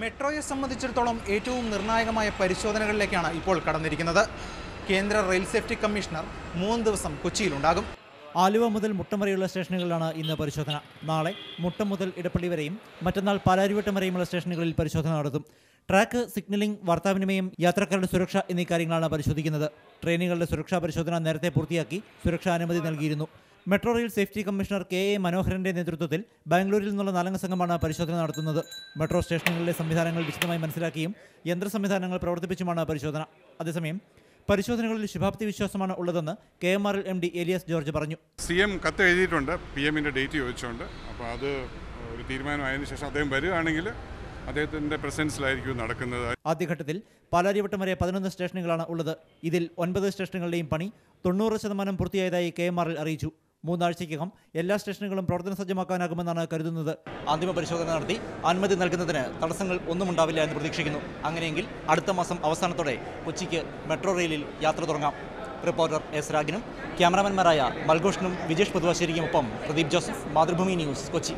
മെട്രോയെ സംബന്ധിച്ചിടത്തോളം ഏറ്റവും നിർണായകമായ പരിശോധനകളിലേക്കാണ് ഇപ്പോൾ കടന്നിരിക്കുന്നത്. കേന്ദ്ര റെയിൽ സേഫ്റ്റി കമ്മീഷണർ മൂന്ന് ദിവസം കൊച്ചിയിലുണ്ടാകും. ആലുവ മുതൽ മുട്ടം വരെയുള്ള സ്റ്റേഷനുകളിലാണ് ഇന്ന് പരിശോധന. നാളെ മുട്ടം മുതൽ ഇടപ്പള്ളി വരെയും മറ്റന്നാൾ പാലാരിവട്ടം വരെയുമുള്ള സ്റ്റേഷനുകളിൽ പരിശോധന നടത്തും. ട്രാക്ക് സിഗ്നലിംഗ് വാർത്താവിനിമയം യാത്രക്കാരുടെ സുരക്ഷ എന്നീ കാര്യങ്ങളാണ് പരിശോധിക്കുന്നത്. ട്രെയിനുകളുടെ സുരക്ഷാ പരിശോധന നേരത്തെ പൂർത്തിയാക്കി സുരക്ഷാ അനുമതി നൽകിയിരുന്നു. Metro rail safety commissioner K A മനോഹരന്റെ നേതൃത്വത്തിൽ ബാംഗ്ലൂരിൽ നിന്നുള്ള നാലംഗ സംഘമാണ് പരിശോധന നടത്തുന്നത്. മെട്രോ സ്റ്റേഷനുകളിലെ സംവിധാനങ്ങൾ വിശദമായി മനസ്സിലാക്കിയും യന്ത്ര സംവിധാനങ്ങൾ പ്രവർത്തിപ്പിച്ചുമാണ് പരിശോധന. അതേസമയം പരിശോധനകളിൽ ശുഭാപ്തി വിശ്വാസമാണ് ഉള്ളതെന്ന് K M R L M D Elias George പറഞ്ഞു. സി എം കത്ത് എഴുതിയിട്ടുണ്ട്. പി എമ്മിന്റെ ഡേറ്റ് ചോദിച്ചുകൊണ്ട്. അപ്പോൾ അത് ഒരു തീരുമാനമായതിനു ശേഷം അദ്ദേഹം വരികയാണെങ്കിൽ അദ്ദേഹത്തിന്റെ പ്രസൻസിലായിരിക്കും നടക്കുന്നത്. ആദ്യഘട്ടത്തിൽ പാലാരിവട്ടം വരെ പതിനൊന്ന് സ്റ്റേഷനുകളാണ് ഉള്ളത്. ഇതിൽ ഒൻപത് സ്റ്റേഷനുകളുടെയും പണി തൊണ്ണൂറ് ശതമാനം പൂർത്തിയായതായി കെ എം ആർ എൽ അറിയിച്ചു. മൂന്നാഴ്ചയ്ക്കകം എല്ലാ സ്റ്റേഷനുകളും പ്രവർത്തന സജ്ജമാക്കാനാകുമെന്നാണ് കരുതുന്നത്. അന്തിമ പരിശോധന നടത്തി അനുമതി നൽകുന്നതിന് തടസ്സങ്ങൾ ഒന്നും ഉണ്ടാവില്ല എന്ന് പ്രതീക്ഷിക്കുന്നു. അങ്ങനെയെങ്കിൽ അടുത്ത മാസം അവസാനത്തോടെ കൊച്ചിക്ക് മെട്രോ റെയിലിൽ യാത്ര തുടങ്ങാം. റിപ്പോർട്ടർ എസ് രാഗിനും ക്യാമറാമാൻമാരായ മൽഘോഷിനും വിജേഷ് പൊതുവാശ്ശേരിക്കുമൊപ്പം പ്രദീപ് ജോസഫ് മാതൃഭൂമി ന്യൂസ് കൊച്ചി.